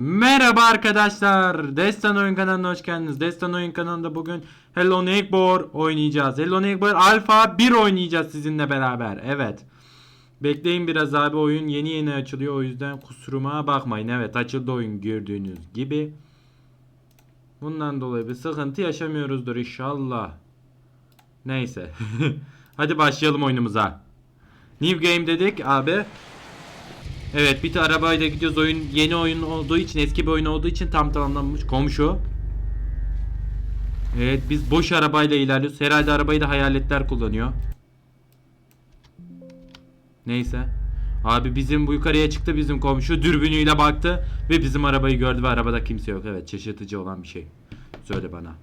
Merhaba arkadaşlar. Destan Oyun kanalına hoş geldiniz. Destan Oyun kanalında bugün Hello Neighbor oynayacağız. Hello Neighbor Alpha 1 oynayacağız sizinle beraber. Evet. Bekleyin biraz abi oyun yeni yeni açılıyor. O yüzden kusuruma bakmayın. Evet açıldı oyun gördüğünüz gibi. Bundan dolayı bir sıkıntı yaşamıyoruzdur inşallah. Neyse. Hadi başlayalım oyunumuza. New game dedik abi. Evet bir de arabayla gidiyoruz oyun yeni oyun olduğu için eski bir oyun olduğu için tam tamamlanmış komşu. Evet biz boş arabayla ilerliyoruz. Herhalde arabayı da hayaletler kullanıyor. Neyse. Abi bizim bu yukarıya çıktı bizim komşu dürbünüyle baktı ve bizim arabayı gördü ve arabada kimse yok. Evet şaşırtıcı olan bir şey. Söyle bana.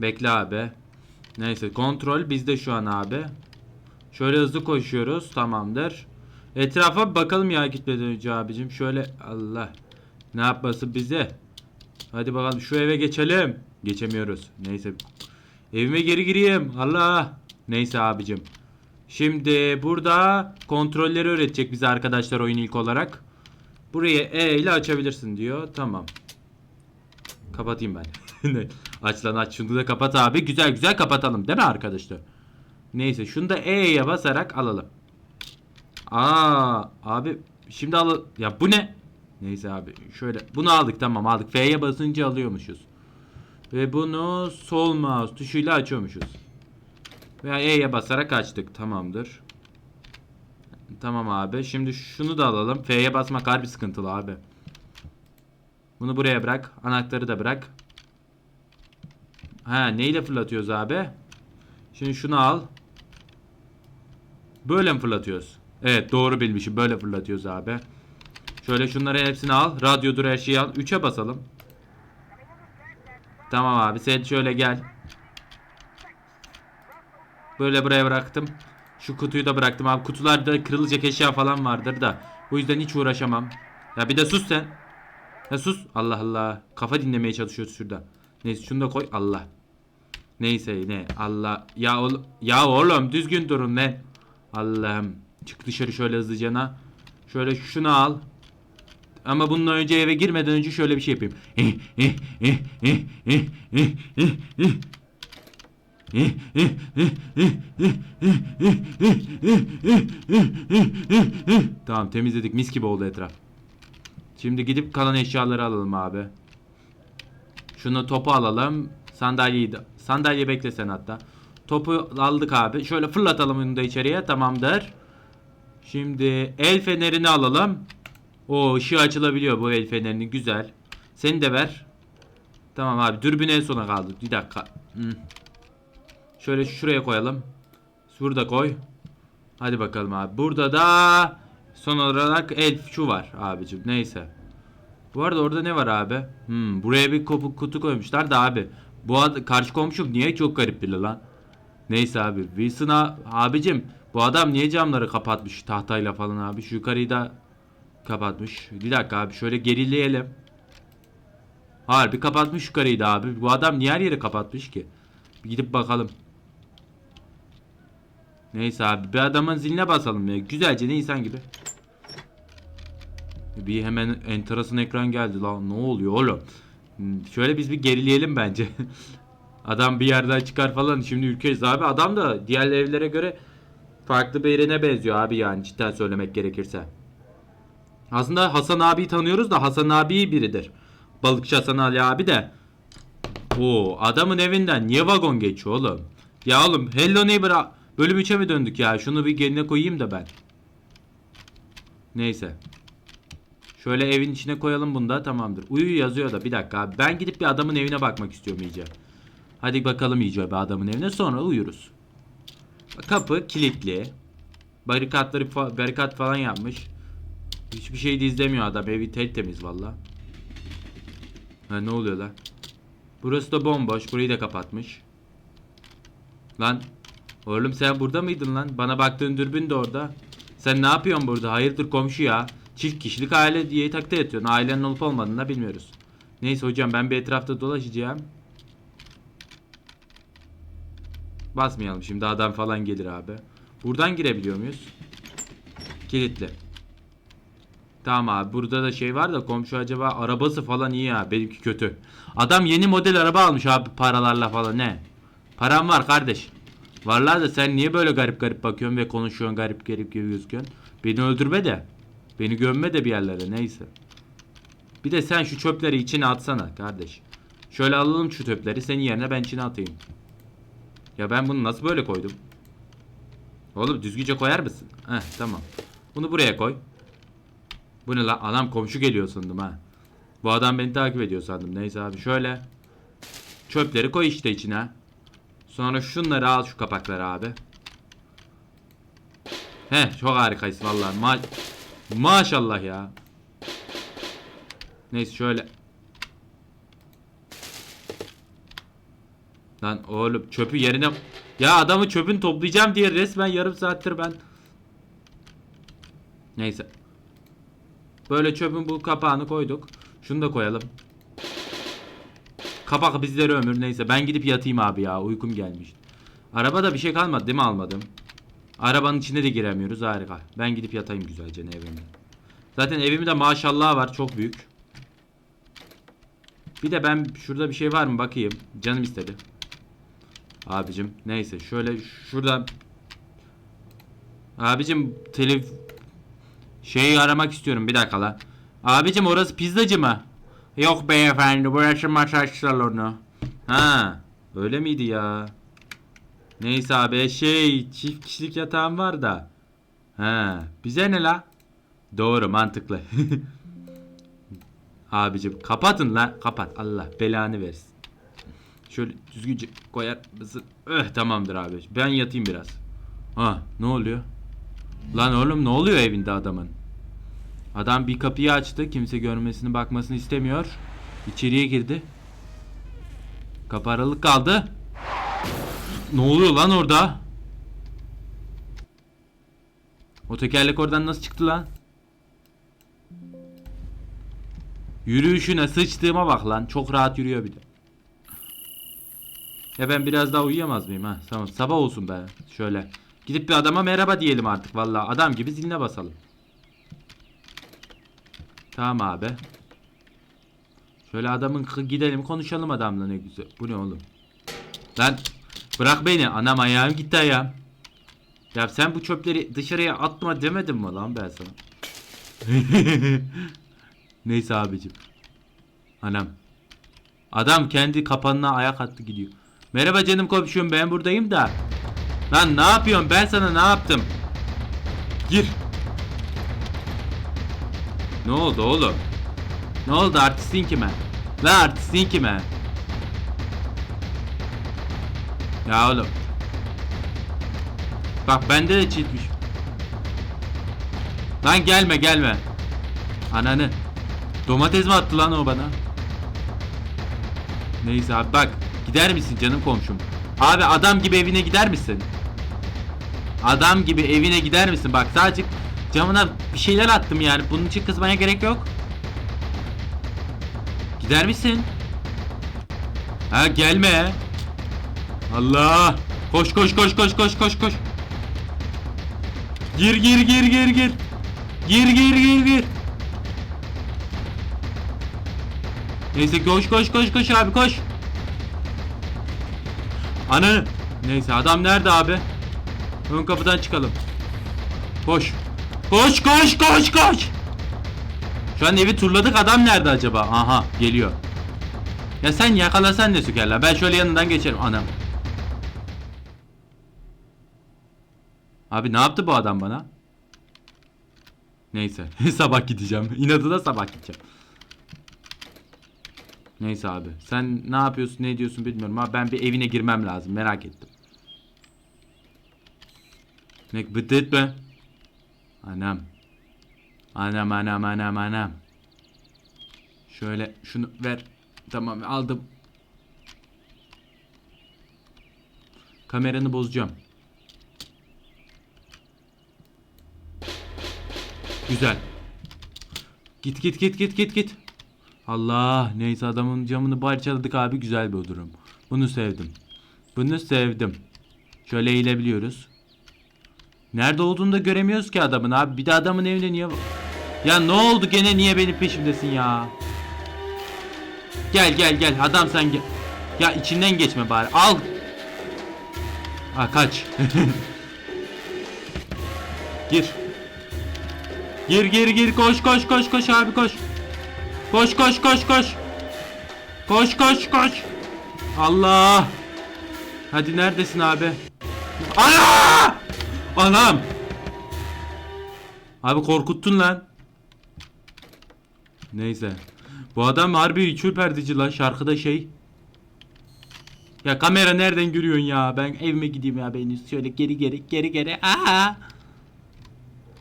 Bekle abi. Neyse kontrol bizde şu an abi. Şöyle hızlı koşuyoruz. Tamamdır. Etrafa bakalım ya gitmeden önce abicim. Şöyle Allah. Ne yapması bize? Hadi bakalım şu eve geçelim. Geçemiyoruz. Neyse. Evime geri gireyim. Allah. Neyse abicim. Şimdi burada kontrolleri öğretecek bize arkadaşlar oyun ilk olarak. Burayı E ile açabilirsin diyor. Tamam. Kapatayım ben. Aç lan aç şunu da kapat abi. Güzel güzel kapatalım değil mi arkadaşlar? Neyse şunu da E'ye basarak alalım. Aa abi şimdi al ya bu ne? Neyse abi şöyle bunu aldık tamam aldık. F'ye basınca alıyormuşuz. Ve bunu sol mouse tuşuyla açıyormuşuz. Veya E'ye basarak açtık tamamdır. Tamam abi şimdi şunu da alalım. F'ye basmak harbi sıkıntılı abi. Bunu buraya bırak. Anahtarı da bırak. Ha neyle fırlatıyoruz abi? Şimdi şunu al. Böyle mi fırlatıyoruz? Evet doğru bilmişim. Böyle fırlatıyoruz abi. Şöyle şunları hepsini al. Radyodur her şeyi al. 3'e basalım. Tamam abi sen şöyle gel. Böyle buraya bıraktım. Şu kutuyu da bıraktım abi. Kutularda kırılacak eşya falan vardır da. Bu yüzden hiç uğraşamam. Ya bir de sus sen. Ya sus. Allah Allah. Kafa dinlemeye çalışıyoruz şurada. Neyse şunu da koy. Allah. Neyse ne. Allah. Ya, ol ya oğlum düzgün durun ne. Allah'ım. Çık dışarı şöyle hızlıcana. Şöyle şunu al. Ama bundan önce eve girmeden önce şöyle bir şey yapayım. Tamam temizledik mis gibi oldu etraf. Şimdi gidip kalan eşyaları alalım abi. Şunu topu alalım. Sandalyeyi de, sandalye beklesen hatta. Topu aldık abi. Şöyle fırlatalım onu da içeriye. Tamamdır. Şimdi el fenerini alalım. O ışığı açılabiliyor bu el fenerinin. Güzel. Seni de ver. Tamam abi. Dürbün en sona kaldı. Bir dakika. Hmm. Şöyle şuraya koyalım. Burada koy. Hadi bakalım abi. Burada da son olarak el şu var abicim. Neyse. Bu arada orada ne var abi? Hmm, buraya bir kopuk kutu koymuşlar da abi. Bu ad karşı komşum niye çok garip biri lan? Neyse abi. Wilson abicim bu adam niye camları kapatmış tahtayla falan abi? Şu yukarıyı da kapatmış. Bir dakika abi şöyle gerileyelim. Harbi kapatmış yukarıyı da abi. Bu adam niye her yeri kapatmış ki? Bir gidip bakalım. Neyse abi bir adamın ziline basalım ya. Güzelce de insan gibi. Bir hemen enterasın ekran geldi lan. Ne oluyor oğlum? Şöyle biz bir gerileyelim bence. Adam bir yerden çıkar falan. Şimdi ülkeyiz abi. Adam da diğer evlere göre farklı birine benziyor abi yani cidden söylemek gerekirse. Aslında Hasan abiyi tanıyoruz da Hasan abi biridir. Balıkçı Hasan Ali abi de. Oo adamın evinden niye vagon geçiyor oğlum? Ya oğlum Hello Neighbor bölüm 3'e mi döndük ya? Şunu bir yerine koyayım da ben. Neyse. Şöyle evin içine koyalım bunu da tamamdır. Uyu yazıyor da bir dakika abi. Ben gidip bir adamın evine bakmak istiyorum iyice. Hadi bakalım iyice bir adamın evine sonra uyuruz. Kapı kilitli. Barikatları fa- barikat falan yapmış. Hiçbir şey de izlemiyor adam. Evi tel temiz valla. Ha ne oluyor lan? Burası da bomboş. Burayı da kapatmış. Lan oğlum sen burada mıydın lan? Bana baktığın dürbün de orada. Sen ne yapıyorsun burada? Hayırdır komşu ya? Çift kişilik aile diye takta yatıyorsun. Ailenin olup olmadığını da bilmiyoruz. Neyse hocam ben bir etrafta dolaşacağım. Basmayalım şimdi adam falan gelir abi. Buradan girebiliyor muyuz? Kilitli. Tamam abi burada da şey var da komşu acaba arabası falan iyi ya benimki kötü. Adam yeni model araba almış abi paralarla falan ne? Param var kardeş. Varlar da sen niye böyle garip garip bakıyorsun ve konuşuyorsun garip garip gibi gözüküyorsun. Beni öldürme de. Beni gömme de bir yerlere neyse. Bir de sen şu çöpleri içine atsana kardeş. Şöyle alalım şu çöpleri senin yerine ben içine atayım. Ya ben bunu nasıl böyle koydum? Oğlum düzgünce koyar mısın? Heh tamam. Bunu buraya koy. Bu ne lan? Adam komşu geliyor sandım ha. Bu adam beni takip ediyor sandım. Neyse abi şöyle. Çöpleri koy işte içine. Sonra şunları al şu kapakları abi. He çok harikaysın vallahi. Ma Maşallah ya. Neyse şöyle. Lan oğlum çöpü yerine... Ya adamı çöpün toplayacağım diye resmen yarım saattir ben... Neyse. Böyle çöpün bu kapağını koyduk. Şunu da koyalım. Kapak bizlere ömür neyse. Ben gidip yatayım abi ya. Uykum gelmiş. Arabada bir şey kalmadı değil mi almadım? Arabanın içine de giremiyoruz harika. Ben gidip yatayım güzelce evimde. Zaten evimde maşallah var çok büyük. Bir de ben şurada bir şey var mı bakayım. Canım istedi. Abicim neyse şöyle şurada Abicim telef şeyi aramak istiyorum bir dakika la. Abicim orası pizzacı mı? Yok beyefendi burası masaj salonu. Ha öyle miydi ya? Neyse abi şey çift kişilik yatağım var da. Ha bize ne la? Doğru mantıklı. Abicim kapatın la kapat Allah belanı versin. Şöyle düzgünce koyar mısın? Öh tamamdır abi. Ben yatayım biraz. Ha ne oluyor? Lan oğlum ne oluyor evinde adamın? Adam bir kapıyı açtı. Kimse görmesini bakmasını istemiyor. İçeriye girdi. Kapı aralık kaldı. Ne oluyor lan orada? O tekerlek oradan nasıl çıktı lan? Yürüyüşüne sıçtığıma bak lan. Çok rahat yürüyor bir de. Ya ben biraz daha uyuyamaz mıyım ha? Tamam sabah olsun be. Şöyle. Gidip bir adama merhaba diyelim artık vallahi. Adam gibi ziline basalım. Tamam abi. Şöyle adamın gidelim konuşalım adamla ne güzel. Bu ne oğlum? Lan bırak beni. Anam ayağım gitti ayağım. Ya sen bu çöpleri dışarıya atma demedim mi lan ben sana? Neyse abicim. Anam. Adam kendi kapanına ayak attı gidiyor. Merhaba canım komşum ben buradayım da. Lan ne yapıyorsun ben sana ne yaptım? Gir. Ne oldu oğlum? Ne oldu artistin kime? La artistin kime? Ya oğlum. Bak bende de çitmiş. Lan gelme gelme. Ananı. Domates mi attı lan o bana? Neyse abi bak. Gider misin canım komşum? Abi adam gibi evine gider misin? Adam gibi evine gider misin? Bak sadece camına bir şeyler attım yani. Bunun için kızmaya gerek yok. Gider misin? Ha gelme. Allah. Koş koş koş koş koş koş koş. Gir gir gir gir gir. Gir gir gir gir. Neyse koş koş koş koş abi koş. Anı. Neyse adam nerede abi? Ön kapıdan çıkalım. Koş. Koş koş koş koş. Şu an evi turladık adam nerede acaba? Aha geliyor. Ya sen yakalasan ne sükerler? Ben şöyle yanından geçerim anam. Abi ne yaptı bu adam bana? Neyse sabah gideceğim. İnadına sabah gideceğim. Neyse abi. Sen ne yapıyorsun ne ediyorsun bilmiyorum ama ben bir evine girmem lazım merak ettim. Ne bıdıt mı? Anam. Anam anam anam anam. Şöyle şunu ver. Tamam aldım. Kameranı bozacağım. Güzel. Git git git git git git. Allah neyse adamın camını parçaladık abi güzel bir durum. Bunu sevdim. Bunu sevdim. Şöyle eğilebiliyoruz. Nerede olduğunu da göremiyoruz ki adamın abi. Bir de adamın evine niye... Ya ne oldu gene niye benim peşimdesin ya? Gel gel gel adam sen gel. Ya içinden geçme bari. Al. Ha kaç. gir. Gir gir gir koş koş koş koş abi koş. Koş koş koş koş. Koş koş koş. Allah. Hadi neredesin abi? Ana! Anam. Abi korkuttun lan. Neyse. Bu adam harbi çürperdici lan şarkıda şey. Ya kamera nereden görüyorsun ya? Ben evime gideyim ya beni şöyle geri geri geri geri. Aa!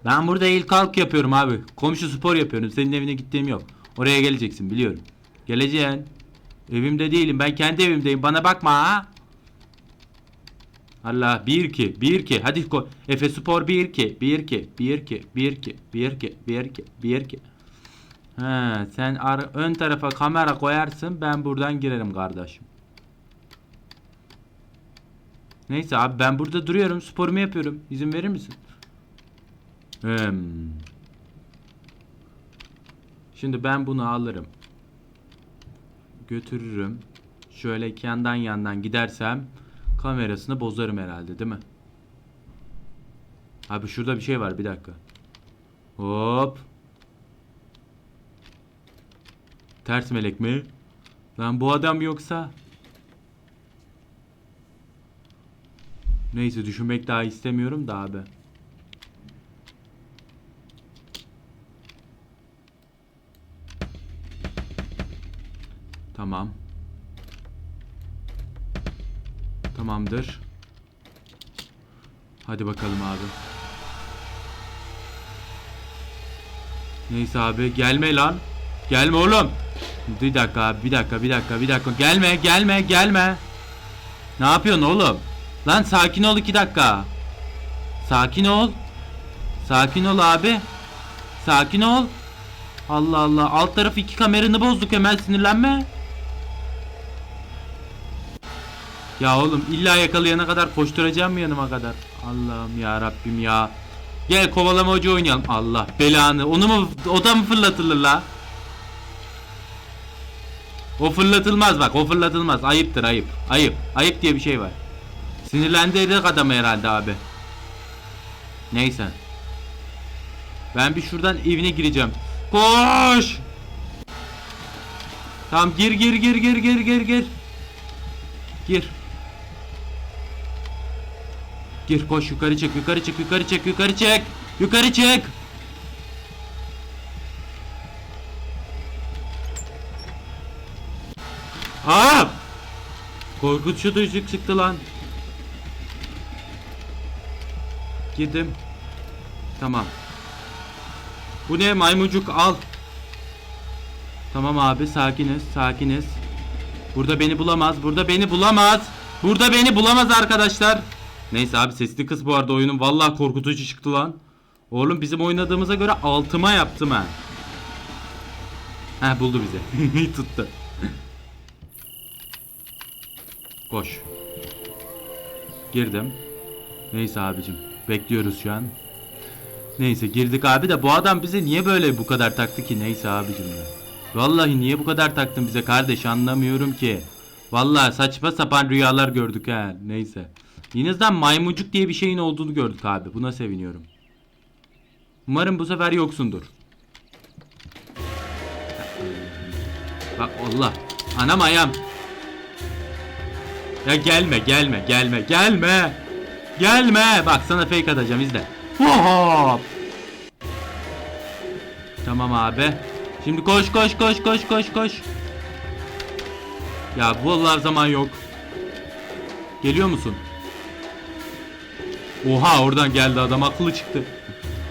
Ben burada il kalk yapıyorum abi. Komşu spor yapıyorum. Senin evine gittiğim yok. Oraya geleceksin biliyorum. Geleceksin. Evimde değilim. Ben kendi evimdeyim. Bana bakma ha. Allah 1 2 1 2 hadi ko Efe Spor 1 2 1 2 1 2 1 2 1 2 1 2 1 2 Ha sen ar ön tarafa kamera koyarsın ben buradan girerim kardeşim. Neyse abi ben burada duruyorum sporumu yapıyorum. İzin verir misin? Hmm. Şimdi ben bunu alırım. Götürürüm. Şöyle yandan yandan gidersem kamerasını bozarım herhalde değil mi? Abi şurada bir şey var bir dakika. Hop. Ters melek mi? Lan bu adam yoksa? Neyse düşünmek daha istemiyorum da abi. Tamam. Tamamdır. Hadi bakalım abi. Neyse abi gelme lan. Gelme oğlum. Bir dakika abi bir dakika bir dakika bir dakika. Gelme gelme gelme. Ne yapıyorsun oğlum? Lan sakin ol iki dakika. Sakin ol. Sakin ol abi. Sakin ol. Allah Allah alt tarafı iki kameranı bozduk hemen sinirlenme. Ya oğlum illa yakalayana kadar koşturacağım mı yanıma kadar? Allah'ım ya Rabbim ya. Gel kovalamacı oynayalım. Allah belanı. Onu mu o da mı fırlatılır la? O fırlatılmaz bak. O fırlatılmaz. Ayıptır ayıp. Ayıp. Ayıp diye bir şey var. Sinirlendirdik adamı herhalde abi. Neyse. Ben bir şuradan evine gireceğim. Koş! Tamam gir gir gir gir gir gir gir. Gir. Gir koş yukarı çık yukarı çık yukarı çık yukarı çık. Yukarı çık. Aa! Korkutucu ışık çıktı lan. Girdim. Tamam. Bu ne maymuncuk al. Tamam abi sakiniz sakiniz. Burada beni bulamaz. Burada beni bulamaz. Burada beni bulamaz arkadaşlar. Neyse abi sesli kız bu arada oyunun vallahi korkutucu çıktı lan. Oğlum bizim oynadığımıza göre altıma yaptım ha. Heh buldu bizi. Tuttu. Koş. Girdim. Neyse abicim. Bekliyoruz şu an. Neyse girdik abi de bu adam bize niye böyle bu kadar taktı ki? Neyse abicim ya. Vallahi niye bu kadar taktın bize kardeş anlamıyorum ki. Vallahi saçma sapan rüyalar gördük ha. Neyse. Yinizden maymuncuk diye bir şeyin olduğunu gördük abi. Buna seviniyorum. Umarım bu sefer yoksundur. Bak Allah. Anam ayağım. Ya gelme gelme gelme gelme. Gelme. Bak sana fake atacağım izle. Hop. Tamam abi. Şimdi koş koş koş koş koş koş. Ya bu Allah zaman yok. Geliyor musun? Oha oradan geldi adam akıllı çıktı.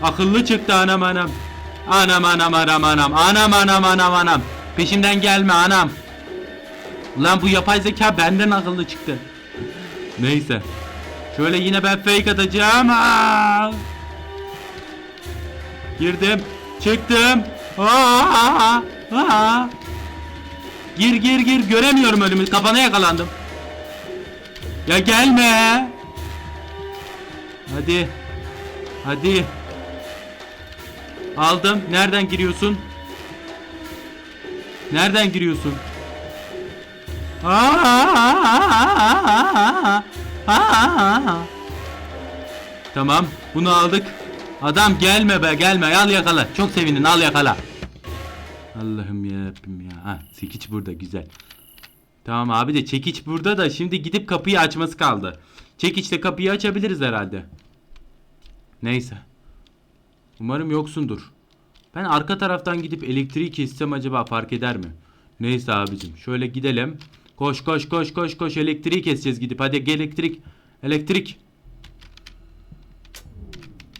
Akıllı çıktı anam anam. Anam anam anam anam anam anam anam anam. Peşimden gelme anam. Lan bu yapay zeka benden akıllı çıktı. Neyse. Şöyle yine ben fake atacağım. Aa! Girdim. Çıktım. Aa! Aa! Gir gir gir göremiyorum önümü kafana yakalandım. Ya gelme. Hadi. Hadi. Aldım. Nereden giriyorsun? Nereden giriyorsun? Tamam. Bunu aldık. Adam gelme be gelme. Al yakala. Çok sevindin. Al yakala. Allah'ım ya Rabbim ya. Ha, çekiç burada güzel. Tamam abi de çekiç burada da şimdi gidip kapıyı açması kaldı. Çekiçle kapıyı açabiliriz herhalde. Neyse. Umarım yoksundur. Ben arka taraftan gidip elektriği kessem acaba fark eder mi? Neyse abicim. Şöyle gidelim. Koş koş koş koş koş elektriği keseceğiz gidip. Hadi elektrik. Elektrik.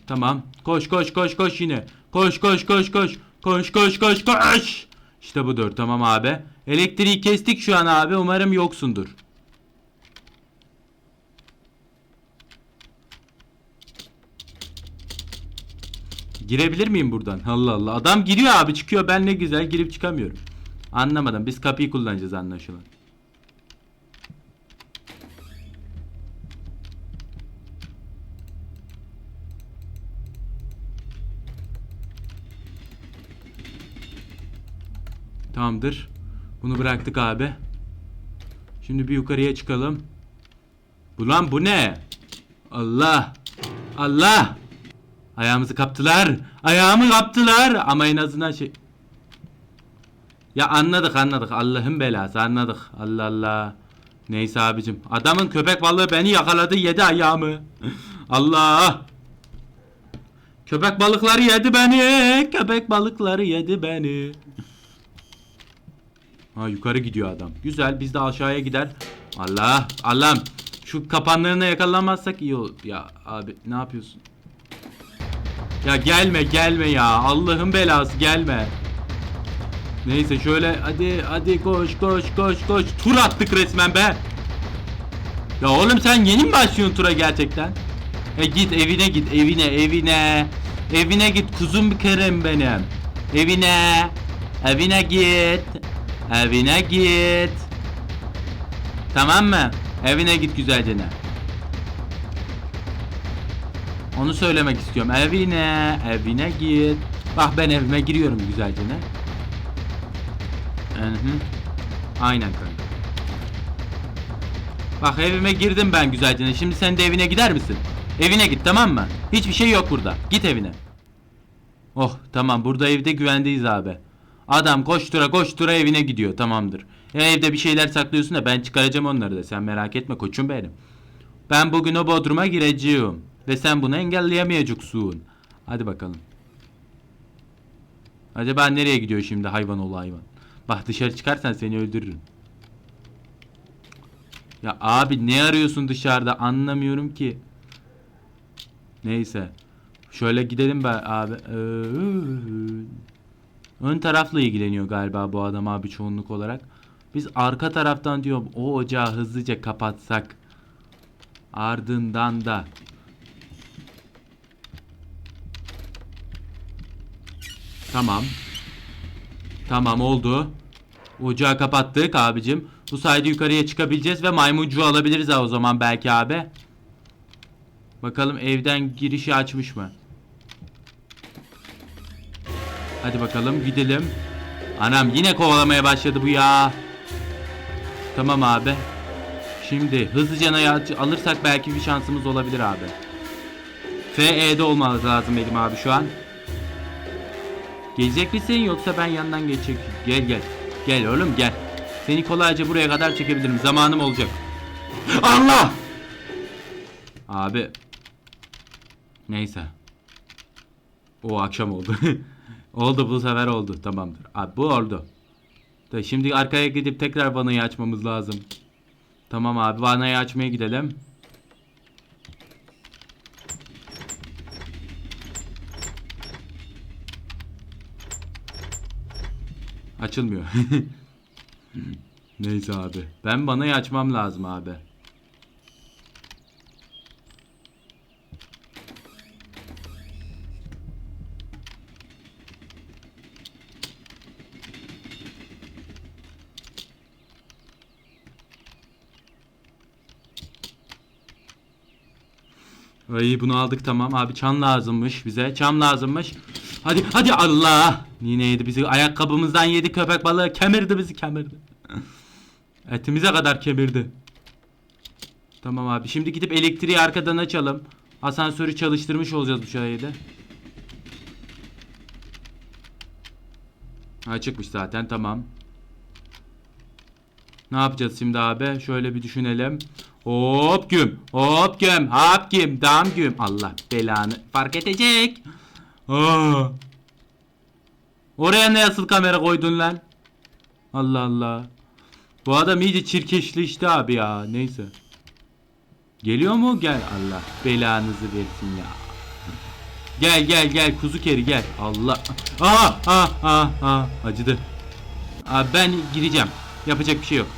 Tamam. Koş koş koş koş yine. Koş koş koş koş. Koş koş koş koş. İşte budur tamam abi. Elektriği kestik şu an abi. Umarım yoksundur. Girebilir miyim buradan? Allah Allah. Adam giriyor abi çıkıyor. Ben ne güzel girip çıkamıyorum. Anlamadım. Biz kapıyı kullanacağız anlaşılan. Tamamdır. Bunu bıraktık abi. Şimdi bir yukarıya çıkalım. Bu lan bu ne? Allah. Allah. Ayağımızı kaptılar. Ayağımı kaptılar. Ama en azından şey... Ya anladık anladık. Allah'ın belası anladık. Allah Allah. Neyse abicim. Adamın köpek balığı beni yakaladı yedi ayağımı. Allah. Köpek balıkları yedi beni. Köpek balıkları yedi beni. Ha yukarı gidiyor adam. Güzel biz de aşağıya gider. Allah Allah'ım. Şu kapanlarına yakalanmazsak iyi olur. Ya abi ne yapıyorsun? Ya gelme gelme ya. Allah'ın belası gelme. Neyse şöyle hadi hadi koş koş koş koş. Tur attık resmen be. Ya oğlum sen yeni mi başlıyorsun tura gerçekten? E git evine git evine evine. Evine git kuzum bir kerem benim. Evine. Evine git. Evine git. Tamam mı? Evine git güzelce ne? Onu söylemek istiyorum. Evine, evine git. Bak ben evime giriyorum güzelce ne? Aynen kanka. Bak evime girdim ben güzelce. Şimdi sen de evine gider misin? Evine git tamam mı? Hiçbir şey yok burada. Git evine. Oh tamam burada evde güvendeyiz abi. Adam koştura koştura evine gidiyor tamamdır. E, evde bir şeyler saklıyorsun da ben çıkaracağım onları da sen merak etme koçum benim. Ben bugün o bodruma gireceğim. Ve sen bunu engelleyemeyeceksin. Hadi bakalım. Acaba nereye gidiyor şimdi hayvan oğlu hayvan. Bak dışarı çıkarsan seni öldürürüm. Ya abi ne arıyorsun dışarıda anlamıyorum ki. Neyse. Şöyle gidelim ben abi. Ee, Ön tarafla ilgileniyor galiba bu adam abi çoğunluk olarak. Biz arka taraftan diyorum o ocağı hızlıca kapatsak. Ardından da Tamam. Tamam oldu. Ocağı kapattık abicim. Bu sayede yukarıya çıkabileceğiz ve maymuncuğu alabiliriz ha o zaman belki abi. Bakalım evden girişi açmış mı? Hadi bakalım gidelim. Anam yine kovalamaya başladı bu ya. Tamam abi. Şimdi hızlıca alırsak belki bir şansımız olabilir abi. FE'de olmalı lazım benim abi şu an. Gelecek misin yoksa ben yandan geçecek. Gel gel. Gel oğlum gel. Seni kolayca buraya kadar çekebilirim. Zamanım olacak. Allah! Abi. Neyse. O akşam oldu. oldu bu sefer oldu. Tamamdır. Abi bu oldu. Da şimdi arkaya gidip tekrar vanayı açmamız lazım. Tamam abi vanayı açmaya gidelim. Açılmıyor. Neyse abi. Ben vanayı açmam lazım abi. Ay bunu aldık tamam abi çan lazımmış bize çam lazımmış Hadi hadi Allah. Yine yedi bizi ayakkabımızdan yedi köpek balığı kemirdi bizi kemirdi. Etimize kadar kemirdi. Tamam abi şimdi gidip elektriği arkadan açalım. Asansörü çalıştırmış olacağız bu sayede. Açıkmış zaten tamam. Ne yapacağız şimdi abi? Şöyle bir düşünelim. Hop güm. Hop güm. Hop güm. Dam güm. Allah belanı fark edecek. Aa. Oraya ne asıl kamera koydun lan? Allah Allah. Bu adam iyice çirkeşleşti abi ya. Neyse. Geliyor mu? Gel. Allah belanızı versin ya. Gel gel gel kuzu keri gel. Allah. Aa aa aa aa acıdı. Abi ben gireceğim. Yapacak bir şey yok.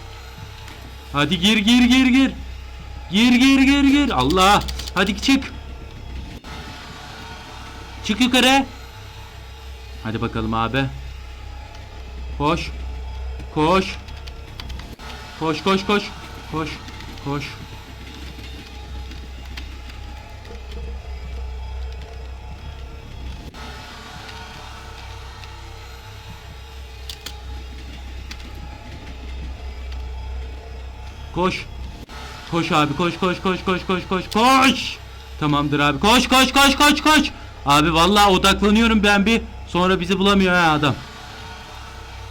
Hadi gir gir gir gir. Gir gir gir gir. Allah. Hadi çık. Çık yukarı. Hadi bakalım abi. Koş. Koş. Koş koş koş. Koş. Koş. Koş. Koş abi koş koş koş koş koş koş koş. Tamamdır abi. Koş koş koş koş koş. Abi vallahi odaklanıyorum ben bir. Sonra bizi bulamıyor ha adam.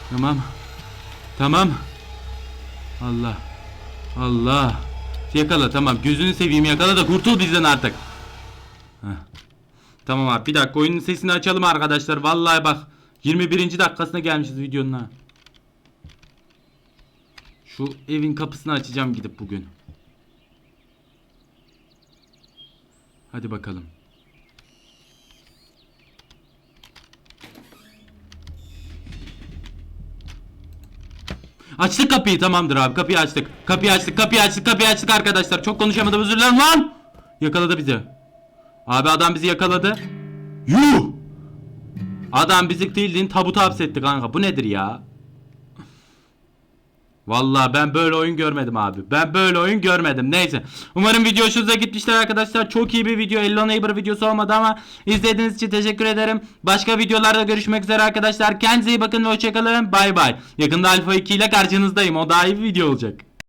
Tamam. Tamam. Allah. Allah. Yakala tamam. Gözünü seveyim yakala da kurtul bizden artık. Heh. Tamam abi bir dakika oyunun sesini açalım arkadaşlar. Vallahi bak 21. dakikasına gelmişiz videonun ha. Şu evin kapısını açacağım gidip bugün. Hadi bakalım. Açtık kapıyı tamamdır abi kapıyı açtık. Kapıyı açtık kapıyı açtık kapıyı açtık arkadaşlar. Çok konuşamadım özür dilerim lan. Yakaladı bizi. Abi adam bizi yakaladı. Yuh. Adam bizi bildiğin tabuta hapsetti kanka. Bu nedir ya? Vallahi ben böyle oyun görmedim abi. Ben böyle oyun görmedim. Neyse. Umarım video hoşunuza gitmiştir arkadaşlar. Çok iyi bir video. Hello Neighbor videosu olmadı ama izlediğiniz için teşekkür ederim. Başka videolarda görüşmek üzere arkadaşlar. Kendinize iyi bakın ve hoşçakalın. Bay bay. Yakında Alpha 2 ile karşınızdayım. O daha iyi bir video olacak.